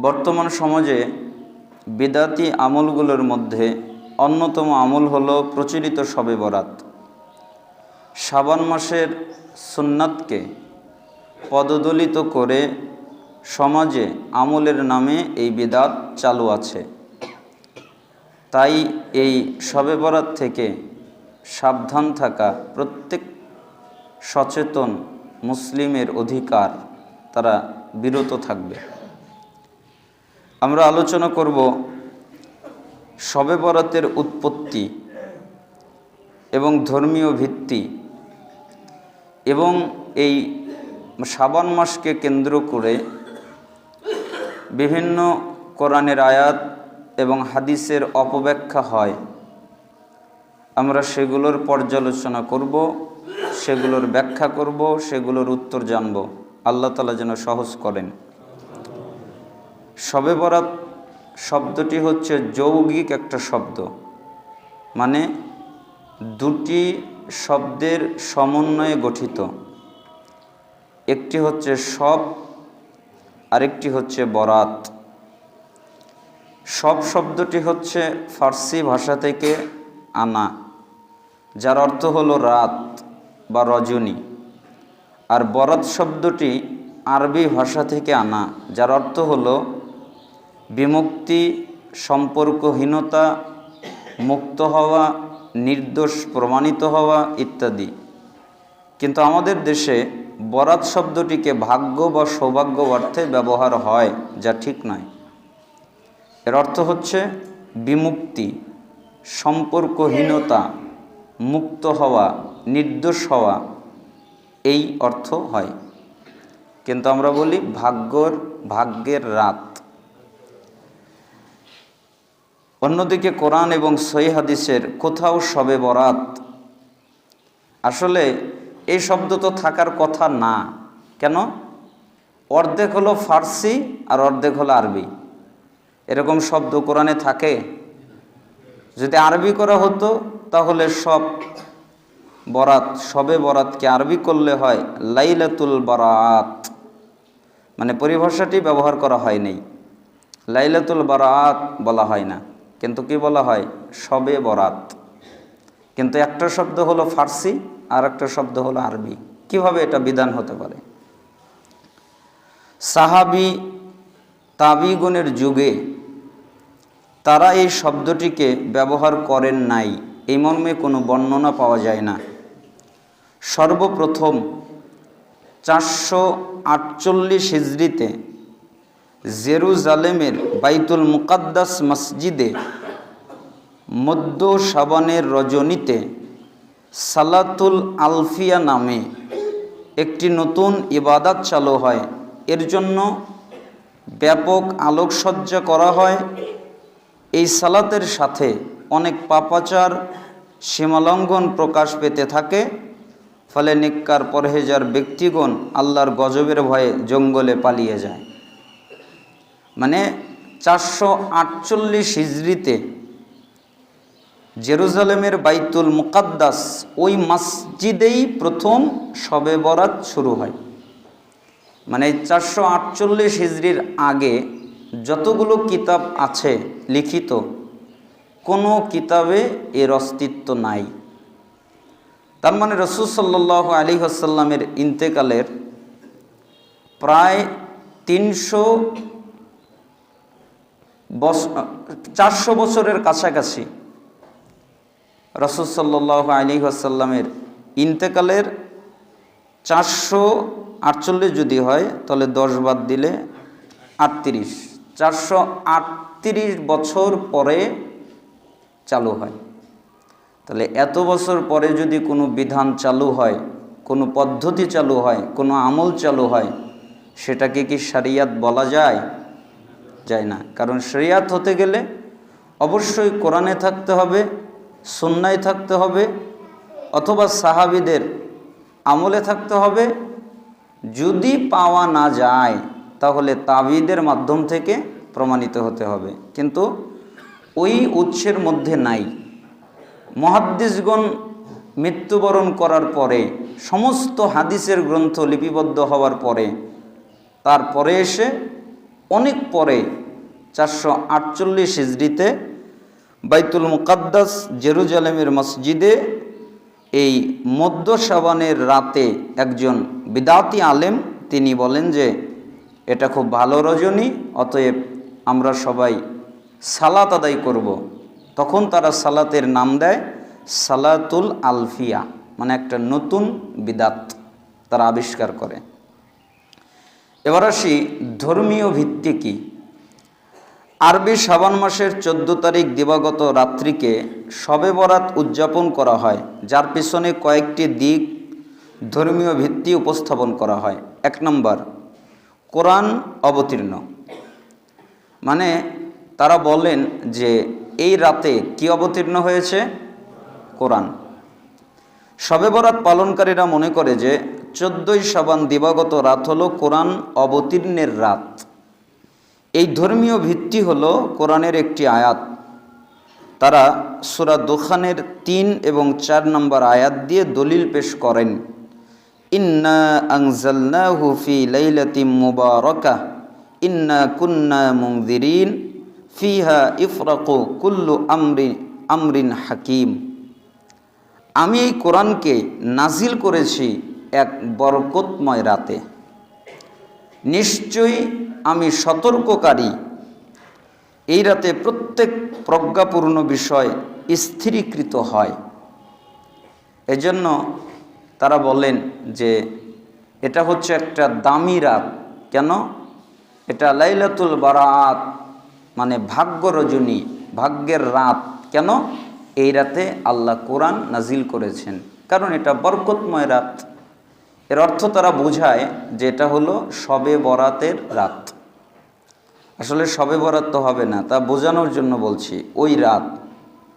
বর্তমান সমাজে বিদাতি আমলগুলোর মধ্যে অন্যতম আমল হলো প্রচলিত শবে বরাত। শ্রাবণ মাসের সুন্নাতকে পদদলিত করে সমাজে আমলের নামে এই বিদাত চালু আছে। তাই এই শবে বরাত থেকে সাবধান থাকা প্রত্যেক সচেতন মুসলিমের অধিকার তারা বিরত থাকবে। আমরা আলোচনা করব শবে বরাতের উৎপত্তি এবং ধর্মীয় ভিত্তি এবং এই শ্রাবণ মাসকে কেন্দ্র করে বিভিন্ন কোরআনের আয়াত এবং হাদিসের অপব্যাখ্যা হয়। আমরা সেগুলোর পর্যালোচনা করব, সেগুলোর ব্যাখ্যা করব, সেগুলোর উত্তর জানব। আল্লাহ তালা যেন সহজ করেন। শবে বরাত শব্দটি হচ্ছে যৌগিক একটা শব্দ। মানে দুটি শব্দের সমন্বয়ে গঠিত। একটি হচ্ছে সব আরেকটি হচ্ছে বরাত। সব শব্দটি হচ্ছে ফার্সি ভাষা থেকে আনা, যার অর্থ হলো রাত বা রজনী। আর বরাত শব্দটি আরবি ভাষা থেকে আনা, যার অর্থ হলো বিমুক্তি, সম্পর্কহীনতা, মুক্ত হওয়া, নির্দোষ, প্রমাণিত হওয়া ইত্যাদি। কিন্তু আমাদের দেশে বরাত শব্দটিকে ভাগ্য বা সৌভাগ্য অর্থে ব্যবহার হয়, যা ঠিক নয়। এর অর্থ হচ্ছে বিমুক্তি, সম্পর্কহীনতা, মুক্ত হওয়া, নির্দোষ হওয়া, এই অর্থ হয়। কিন্তু আমরা বলি ভাগ্যর ভাগ্যের রাত। অন্যদিকে কোরআন এবং সই হাদিসের কোথাও সবে বরাত। আসলে এই শব্দ তো থাকার কথা না। কেন? অর্ধেক হলো ফার্সি আর অর্ধেক হলো আরবি। এরকম শব্দ কোরআনে থাকে? যদি আরবি করা হতো, তাহলে সব বরাত, সবে বরাতকে আরবি করলে হয় লাইলাতুল বারাত। মানে পরিভাষাটি ব্যবহার করা হয় নাই। লাইলাতুল বারাত বলা হয় না। কিন্তু কি বলা হয়? সবে বরাত। কিন্তু একটা শব্দ হলো ফার্সি, আর একটা শব্দ হলো আরবি। কীভাবে এটা বিধান হতে পারে? সাহাবি তাবিগুনের যুগে তারা এই শব্দটিকে ব্যবহার করেন নাই। এই মর্মে কোনো বর্ণনা পাওয়া যায় না। সর্বপ্রথম চারশো আটচল্লিশ হিজড়িতে জেরুজালেমের বাইতুল মুকাদ্দাস মসজিদে মধ্য সাবানের রজনীতে সালাতুল আলফিয়া নামে একটি নতুন ইবাদাত চালু হয়। এর জন্য ব্যাপক আলোকসজ্জা করা হয়। এই সালাতের সাথে অনেক পাপাচার, সীমালঙ্ঘন প্রকাশ পেতে থাকে। ফলে নিক্কার পরহেজার ব্যক্তিগণ আল্লাহর গজবের ভয়ে জঙ্গলে পালিয়ে যায়। মানে চারশো আটচল্লিশ হিজড়িতে জেরুজালেমের বাইতুল মুকাদ্দাস ওই মসজিদেই প্রথম শবে বরাত শুরু হয়। মানে চারশো আটচল্লিশ হিজড়ির আগে যতগুলো কিতাব আছে লিখিত, কোনো কিতাবে এর অস্তিত্ব নাই। তার মানে রসুল আলী আসাল্লামের ইন্তেকালের প্রায় তিনশো চারশো বছরের কাছাকাছি রসুল সাল্লাহ আলী আসাল্লামের ইন্তেকালের চারশো আটচল্লিশ যদি হয়, তাহলে দশ বাদ দিলে আটত্রিশ। চারশো আটত্রিশ বছর পরে চালু হয়। তাহলে এত বছর পরে যদি কোনো বিধান চালু হয়, কোনো পদ্ধতি চালু হয়, কোনো আমল চালু হয়, সেটাকে কি শরিয়াত বলা যায়? যায় না। কারণ শরিয়াত হতে গেলে অবশ্যই কোরআনে থাকতে হবে সন্ন্যায় থাকতে হবে, অথবা সাহাবিদের আমলে থাকতে হবে। যদি পাওয়া না যায়, তাহলে তাবিদের মাধ্যম থেকে প্রমাণিত হতে হবে। কিন্তু ওই উৎসের মধ্যে নাই। মহাদ্দিসগণ মৃত্যুবরণ করার পরে, সমস্ত হাদিসের গ্রন্থ লিপিবদ্ধ হওয়ার পরে, তারপরে এসে অনেক পরে চারশো আটচল্লিশ হিজড়িতে বাইতুল মুকাদ্দাস জেরুজালেমের মসজিদে এই মধ্য সাবানের রাতে একজন বিদাতি আলেম তিনি বলেন যে, এটা খুব ভালো রজনী, অতএব আমরা সবাই সালাত আদায় করব। তখন তারা সালাতের নাম দেয় সালাতুল আলফিয়া মানে একটা নতুন বিদাত তারা আবিষ্কার করে এবার আসি ধর্মীয় ভিত্তি কী? আরবি শ্রাবণ মাসের চোদ্দ তারিখ দিবাগত রাত্রিকে শবে বরাত উদযাপন করা হয়, যার পিছনে কয়েকটি দিক ধর্মীয় ভিত্তি উপস্থাপন করা হয়। এক নম্বর, কোরআন অবতীর্ণ। মানে তারা বলেন যে এই রাতে কি অবতীর্ণ হয়েছে? কোরআন। শবে বরাত পালনকারীরা মনে করে যে চোদ্দই সাবান দিবাগত রাত হলো কোরআন অবতীর্ণের রাত। এই ধর্মীয় ভিত্তি হলো কোরআনের একটি আয়াত। তারা সুরা দোখানের তিন এবং চার নম্বর আয়াত দিয়ে দলিল পেশ করেন। ইন্না আংজালনাহু ফি লাইলাতিম মুবারাকা, ইন্না কুন্না মুনদিরিন ফিহা ইফরাকু কুল্লু আমরি, আমরিন হাকিম। আমি এই কোরআনকে নাজিল করেছি এক বরকতময় রাতে। নিশ্চয়ই আমি সতর্ককারী। এই রাতে প্রত্যেক প্রজ্ঞাপূর্ণ বিষয় স্থিরীকৃত হয়। এজন্য তারা বলেন যে, এটা হচ্ছে একটা দামি রাত। কেন? এটা লাইলাতুল বারাত মানে ভাগ্য রজনী, ভাগ্যের রাত। কেন? এই রাতে আল্লাহ কোরআন নাজিল করেছেন। কারণ এটা বরকতময় রাত। এর অর্থ তারা বোঝায় যে এটা হলো শবে বরাতের রাত। আসলে শবে বরাত তো হবে না, তা বোঝানোর জন্য বলছি, ওই রাত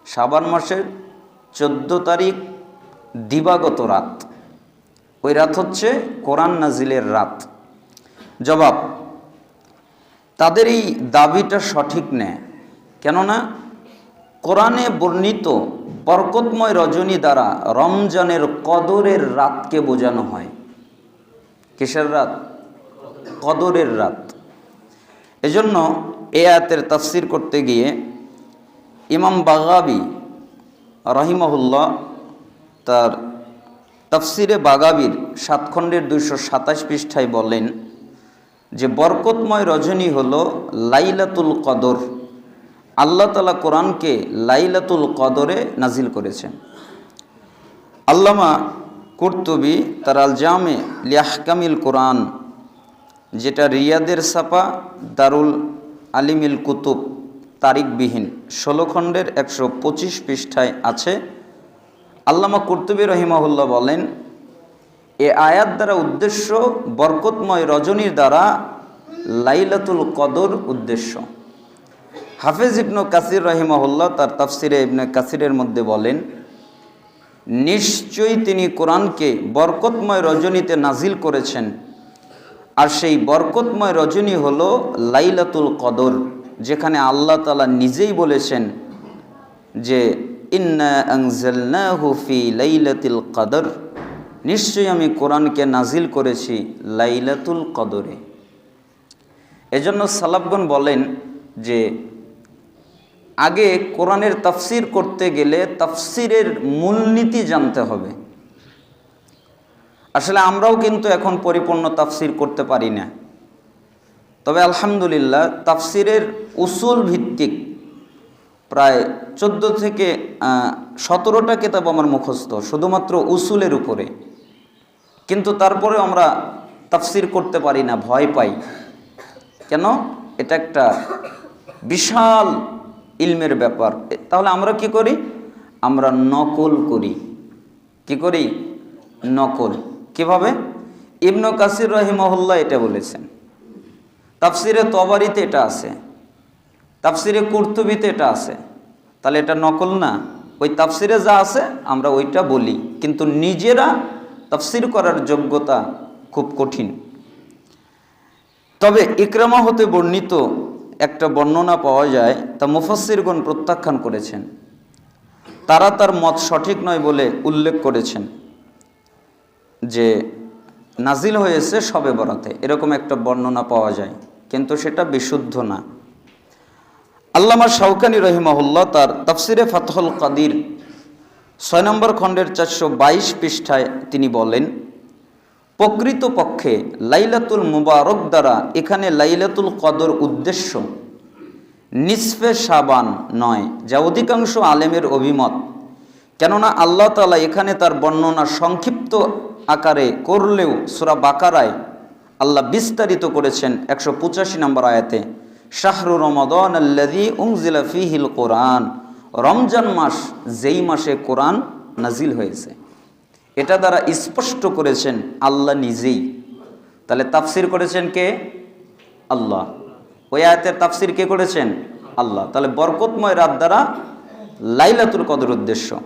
সাবান মাসের চোদ্দ তারিখ দিবাগত রাত। ওই রাত হচ্ছে কোরআন নাজিলের রাত। জবাব, তাদের এই দাবিটা সঠিক নেয় কেননা কোরআনে বর্ণিত বরকতময় রজনী দ্বারা রমজানের কদরের রাতকে বোঝানো হয়। কিসের রাত? কদরের রাত। এজন্য এ আয়াতের তাফসির করতে গিয়ে ইমাম বাগাবি রহিমহুল্লাহ তার তাফসিরে বাগাবির সাত খণ্ডের দুইশো সাতাশ পৃষ্ঠায় বলেন যে, বরকতময় রজনী হল লাইলাতুল কদর। আল্লাহ তালা কোরআনকে লাইলাতুল কদরে নাজিল করেছেন। আল্লামা কুর্তুবি, তার আল জামে লিয়াহকামিল কোরআন, যেটা রিয়াদের সাপা দারুল আলিমিল কুতুব তারিখবিহীন, ষোলো খণ্ডের একশো পঁচিশ পৃষ্ঠায় আছে। আল্লামা কুর্তুবী রহিমাহুল্লাহ বলেন, এ আয়াত দ্বারা উদ্দেশ্য, বরকতময় রজনীর দ্বারা লাইলাতুল কদর উদ্দেশ্য। হাফেজ ইবনু কাসির রহিমাহুল্লাহ তার তাফসিরে ইবনে কাসিরের মধ্যে বলেন নিশ্চয়ই তিনি কোরআনকে বরকতময় রজনীতে নাজিল করেছেন। আর সেই বরকতময় রজনী হল লাইলাতুল কদর, যেখানে আল্লাহ তালা নিজেই বলেছেন যে, ইন্না আংজালনাহু ফি লাইলাতুল কদর। নিশ্চয়ই আমি কোরআনকে নাজিল করেছি লাইলাতুল কদরে। এজন্য সালাবগণ বলেন যে আগে কোরআনের তাফসির করতে গেলে তাফসিরের মূলনীতি জানতে হবে। আসলে আমরাও কিন্তু এখন পরিপূর্ণ তাফসির করতে পারি না। তবে আলহামদুলিল্লাহ তাফসিরের উসুল ভিত্তিক প্রায় চোদ্দ থেকে সতেরোটা কেতাব আমার মুখস্থ, শুধুমাত্র উসুলের উপরে। কিন্তু তারপরে আমরা তাফসির করতে পারি না, ভয় পাই। কেন? এটা একটা বিশাল ইলমের ব্যাপার। তাহলে আমরা কি করি? আমরা নকল করি। কি করি? নকল। কীভাবে? ইবনু কাসির রহিমহল্লা এটা বলেছেন। তাফসিরে তবারিতে এটা আছে। তাফসিরে কুর্তুবিতে এটা আছে। তাহলে এটা নকল না? ওই তাফসিরে যা আছে, আমরা ওইটা বলি। কিন্তু নিজেরা তাফসির করার যোগ্যতা খুব কঠিন। তবে ইকরামা হতে বর্ণিত একটা বর্ণনা পাওয়া যায়, তা মুফাসিরগণ প্রত্যাখ্যান করেছেন। তারা তার মত সঠিক নয় বলে উল্লেখ করেছেন যে, নাজিল হয়েছে সবে বরাতে, এরকম একটা বর্ণনা পাওয়া যায়, কিন্তু সেটা বিশুদ্ধ না। আল্লামা শাউকানি রহিমাহুল্লাহ তার তাফসিরে ফাতহুল কাদির ছয় নম্বর খণ্ডের চারশো বাইশ পৃষ্ঠায় তিনি বলেন প্রকৃত পক্ষে লাইলাতুল মুবারক দ্বারা এখানে লাইলাতুল কদর উদ্দেশ্য। নিসফে সাবান নয়, যা অধিকাংশ আলেমের অভিমত। কেননা আল্লাহ তালা এখানে তার বর্ণনা সংক্ষিপ্ত আকারে করলেও সুরা বাকারায় আল্লাহ বিস্তারিত করেছেন একশো পঁচাশি নম্বর আয়াতে, শাহরু রমদন আল্লাদি উংজিলা ফিহিল কোরআন। রমজান মাস যেই মাসে কোরআন নাজিল হয়েছে। এটা দ্বারা স্পষ্ট করেছেন আল্লাহ নিজেই। তাহলে তাফসির করেছেন কে? আল্লাহ। ওই আয়াতের তাফসির কে করেছেন? আল্লাহ। তাহলে বরকতময় রাত দ্বারা লাইলাতুল কদর উদ্দেশ্য।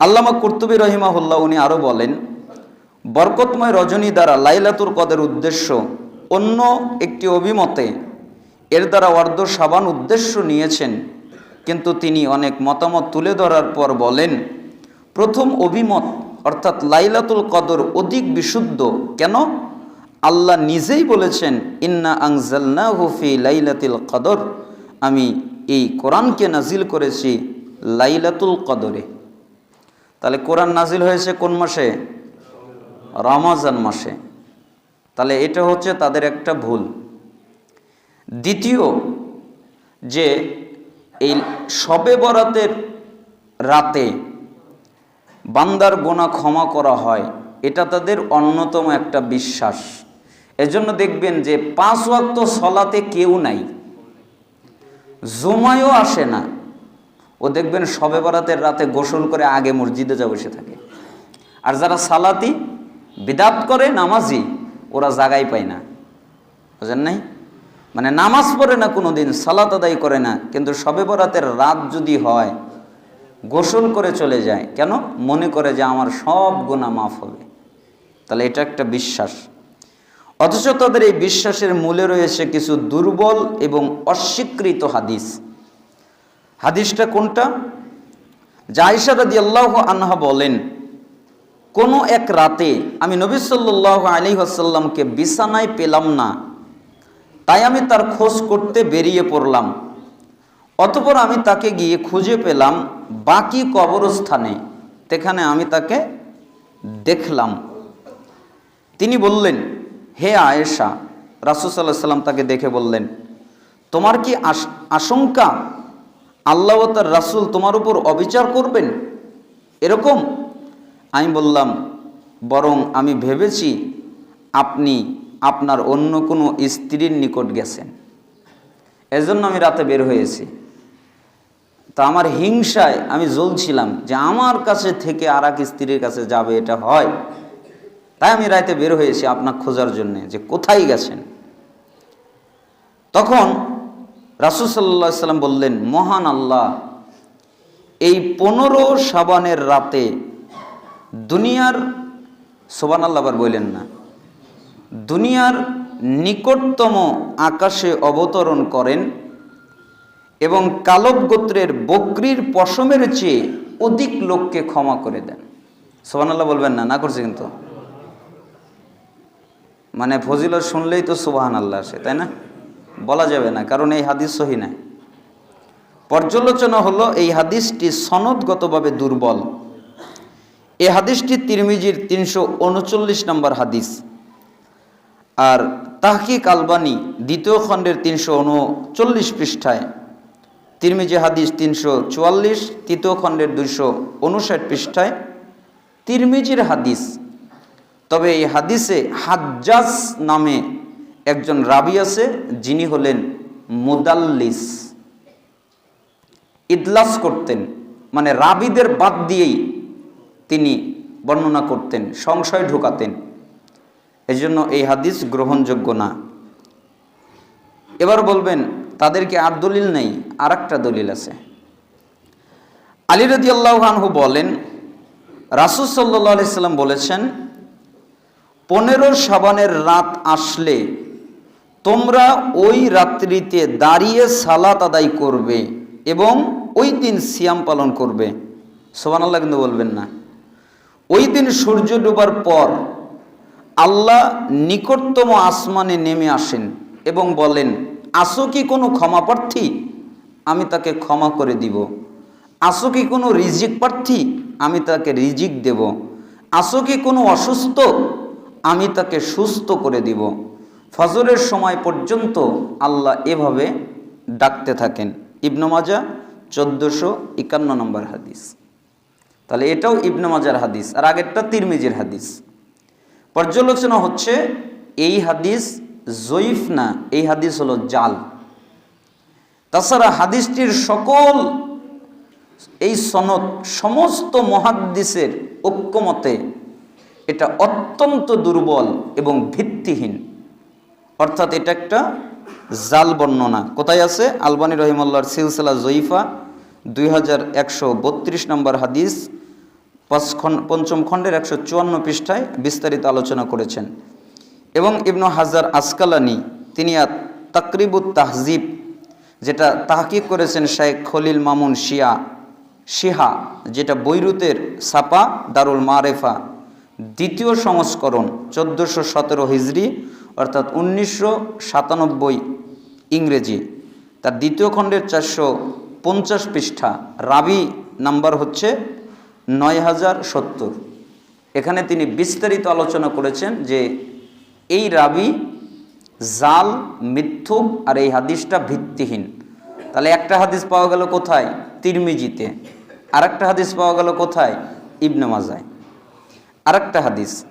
আল্লামা কুর্তুবী রহিমাহুল্লাহ উনি আরও বলেন, বরকতময় রজনী দ্বারা লাইলাতুল কদের উদ্দেশ্য অন্য একটি অভিমতে এর দ্বারা অর্ধ সাবান উদ্দেশ্য নিয়েছেন, কিন্তু তিনি অনেক মতামত তুলে ধরার পর বলেন, প্রথম অভিমত অর্থাৎ লাইলাতুল কদর অধিক বিশুদ্ধ। কেন? আল্লাহ নিজেই বলেছেন, ইন্না আংজালনা হুফি লাইলাতুল কদর। আমি এই কোরআনকে নাজিল করেছি লাইলাতুল কদরে। তাহলে কোরআন নাজিল হয়েছে কোন মাসে? রমাজান মাসে। তাহলে এটা হচ্ছে তাদের একটা ভুল। দ্বিতীয়, যে এই শবে বরাতের রাতে বান্দার গোনা ক্ষমা করা হয়, এটা তাদের অন্যতম একটা বিশ্বাস। এজন্য দেখবেন যে পাঁচ ওয়াক্ত সলাতে কেউ নাই। জুমায়ও আসে না। ও দেখবেন শবে বরাতের রাতে গোসল করে আগে মসজিদে যা বসে থাকে। আর যারা সালাতি, বিদাত করে, নামাজি, ওরা জাগাই পায় না। বুঝেন নাই? মানে নামাজ পড়ে না কোনো দিন সালাত আদায় করে না। কিন্তু শবে বরাতের রাত যদি হয় গোসল করে চলে যায়। কেন? মনে করে যে আমার সব গুণা মাফ হবে। তাহলে এটা একটা বিশ্বাস। অথচ তাদের এই বিশ্বাসের মূলে রয়েছে কিছু দুর্বল এবং অস্বীকৃত হাদিস। হাদিসটা কোনটা? জায়সা রাদি আল্লাহ আনহা বলেন, কোনো এক রাতে আমি নবী সাল্লাহ আলী আসাল্লামকে বিছানায় পেলাম না, তাই আমি তার খোঁজ করতে বেরিয়ে পড়লাম। অতপর আমি তাকে গিয়ে খুঁজে পেলাম বাকি কবরস্থানে। সেখানে আমি তাকে দেখলাম। তিনি বললেন, হে আয়েশা। রাসুসাল্লাহ সাল্লাম তাকে দেখে বললেন, তোমার কি আশঙ্কা? আল্লাহ তার রাসুল তোমার উপর অবিচার করবেন? এরকম আমি বললাম, বরং আমি ভেবেছি আপনি আপনার অন্য কোনো স্ত্রীর নিকট গেছেন। এজন্য আমি রাতে বের হয়েছি। তা আমার হিংসায় আমি জ্বলছিলাম যে আমার কাছে থেকে আর এক স্ত্রীর কাছে যাবে, এটা হয়। তাই আমি রাতে বের হয়েছি আপনার খোঁজার জন্য যে কোথায় গেছেন। তখন রাসুল সাল্লাম বললেন, মহান আল্লাহ, এই পনেরো সাবানের রাতে দুনিয়ার সোবান আল্লাহ আবার বললেন না, দুনিয়ার নিকটতম আকাশে অবতরণ করেন এবং কালব গোত্রের বকরির পশমের চেয়ে অধিক লোককে ক্ষমা করে দেন। সোবান আল্লাহ বলবেন না না করছে কিন্তু। মানে ফজিলত শুনলেই তো সুবাহান আল্লাহ আসে, তাই না? বলা যাবে না, কারণ এই হাদিস সহি নাই। পর্যালোচনা হলো এই হাদিসটি সনদগতভাবে দুর্বল। এই হাদিসটি তিরমিজির তিনশো উনচল্লিশ নম্বর হাদিস। আর তাহকিক আলবানি দ্বিতীয় খণ্ডের তিনশো উনচল্লিশ পৃষ্ঠায় তিরমিজি হাদিস তিনশো চুয়াল্লিশ, তৃতীয় খণ্ডের দুইশো উনষাট পৃষ্ঠায় তিরমিজির হাদিস। তবে এই হাদিসে হাজ্জাজ নামে একজন রাবি আছে, যিনি হলেন মুদাল্লিস। ইদলাস করতেন মানে রাবিদের বাদ দিয়েই তিনি বর্ণনা করতেন, সংশয় ঢোকাতেন। এজন্য এই হাদিস গ্রহণযোগ্য না। এবার বলবেন তাদেরকে আর দলিল নেই আর একটা দলিল আছে। আলী রদি আল্লাহানহু বলেন, রাসুল সাল্লাহ সাল্লাম বলেছেন, পনেরো সাবানের রাত আসলে তোমরা ওই রাত্রিতে দাঁড়িয়ে সালাত আদায় করবে এবং ওই দিন সিয়াম পালন করবে। সোবান আল্লাহ কিন্তু বলবেন না। ওই দিন সূর্য ডোবার পর আল্লাহ নিকটতম আসমানে নেমে আসেন এবং বলেন আসো কি কোনো ক্ষমা প্রার্থী? আমি তাকে ক্ষমা করে দিব। আসো কি কোনো রিজিক প্রার্থী? আমি তাকে রিজিক দেব। আসো কি কোনো অসুস্থ? আমি তাকে সুস্থ করে দিব। ফজরের সময় পর্যন্ত আল্লাহ এভাবে ডাকতে থাকেন। ইবনু মাজা চোদ্দোশো একান্ন নম্বর হাদিস। তাহলে এটাও ইবনু মাজার হাদিস। আর আগেরটা তিরমিজির হাদিস। পর্যালোচনা হচ্ছে এই হাদিস জয়ীফ না, এই হাদিস হলো জাল। তাছাড়া হাদিসটির সকল এই সনদ, সমস্ত মহাদ্দিসের ঐক্যমতে এটা অত্যন্ত দুর্বল এবং ভিত্তিহীন। অর্থাৎ এটা একটা জাল বর্ণনা। কোথায় আছে? আলবানী রহিমুল্লাহর সিলসিলা জয়ীফা, দুই হাজার একশো বত্রিশ নম্বর হাদিস, পাঁচ পঞ্চম খণ্ডের একশো চুয়ান্ন পৃষ্ঠায় বিস্তারিত আলোচনা করেছেন। এবং ইবনু হাজার আসকালানি, তিনি তাকরিবুত তাহজিব, যেটা তাহকিক করেছেন শেখ খলিল মামুন শিয়া, শিহা, যেটা বৈরুতের সাপা দারুল মারেফা, দ্বিতীয় সংস্করণ চোদ্দোশো সতেরো হিজড়ি অর্থাৎ উনিশশো সাতানব্বই ইংরেজি। তার দ্বিতীয় খণ্ডের চারশো পঞ্চাশ পৃষ্ঠা, রাবি নাম্বার হচ্ছে নয় হাজার সত্তর। এখানে তিনি বিস্তারিত আলোচনা করেছেন যে এই রাবি জাল মিথ্যুক আর এই হাদিসটা ভিত্তিহীন। তাহলে একটা হাদিস পাওয়া গেল কোথায়? তিরমিজিতে। আর একটা হাদিস পাওয়া গেল কোথায়? ইবনে মাজায়। আর একটা হাদিস।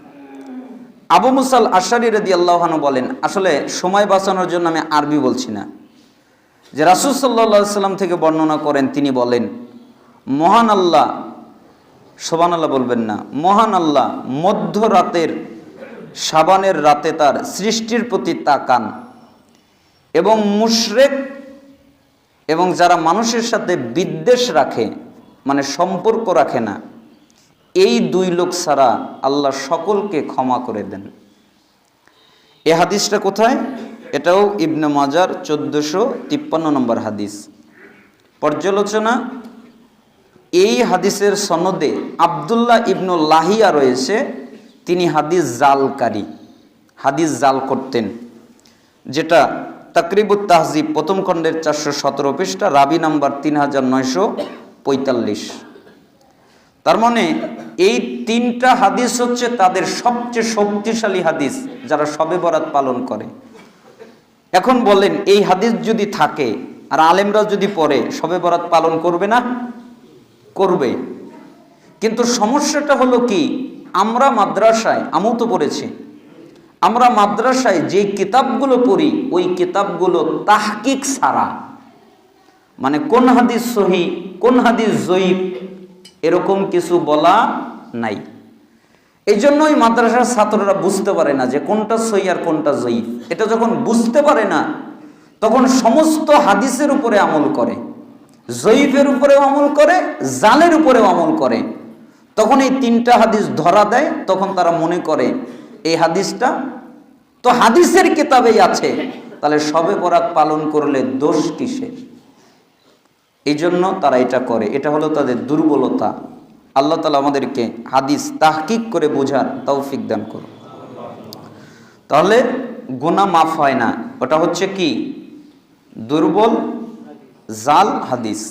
আবু মুসাল আশারি রদি আল্লাহানু বলেন, আসলে সময় বাঁচানোর জন্য আমি আরবি বলছি না। যে রাসুল সাল্লা সাল্লাম থেকে বর্ণনা করেন, তিনি বলেন, মহান আল্লাহ সোবান আল্লাহ বলবেন না, মহান আল্লাহ মধ্যরাতের সাবানের রাতে তার সৃষ্টির প্রতি তাকান এবং মুশরেক এবং যারা মানুষের সাথে বিদ্বেষ রাখে মানে সম্পর্ক রাখে না, এই দুই লোক ছাড়া আল্লাহ সকলকে ক্ষমা করে দেন। এ হাদিসটা কোথায়? এটাও ইবনে মাজার চোদ্দোশো তিপ্পান্ন নম্বর হাদিস। পর্যালোচনা, এই হাদিসের সনদে আবদুল্লাহ ইবনু লাহিয়া রয়েছে। তিনি হাদিস জালকারী, হাদিস জাল করতেন, যেটা তাকরিবুত তাহজিব প্রথম খণ্ডের চারশো সতেরো পৃষ্ঠা, রাবি নাম্বার তিন হাজার নয়শো পঁয়তাল্লিশ। তার মানে এই তিনটা হাদিস হচ্ছে তাদের সবচেয়ে শক্তিশালী হাদিস যারা সবে বরাত পালন করে। এখন বলেন, এই হাদিস যদি থাকে আর আলেমরা যদি পড়ে, সবে বরাত পালন করবে না? করবে। কিন্তু সমস্যাটা হলো কি? আমরা মাদ্রাসায় আমিও তো পড়েছি, আমরা মাদ্রাসায় যে কিতাবগুলো পড়ি, ওই কিতাবগুলো তাহকিক ছাড়া। মানে কোন হাদিস সহি, কোন হাদিস জয়ীফ, এরকম কিছু বলা নাই। এই জন্যই মাদ্রাসার ছাত্ররা বুঝতে পারে না যে কোনটা সই আর কোনটা জয়ীব এটা যখন বুঝতে পারে না, তখন সমস্ত হাদিসের উপরে আমল করে। জয়ীফের উপরেও আমল করে, জালের উপরেও আমল করে। তখন এই তিনটা হাদিস ধরা দেয়, তখন তারা মনে করে এই হাদিসটা তো হাদিসের কিতাবেই আছে, তাহলে সবে বরাত পালন করলে দোষ কিসের? এই জন্য তারা এটা করে। এটা হলো তাদের দুর্বলতা। আল্লাহ তালা আমাদেরকে হাদিস তাহকিক করে বোঝার তৌফিক দান করো তাহলে গোনা মাফ হয় না। ওটা হচ্ছে কি? দুর্বল, জাল, হাদিস।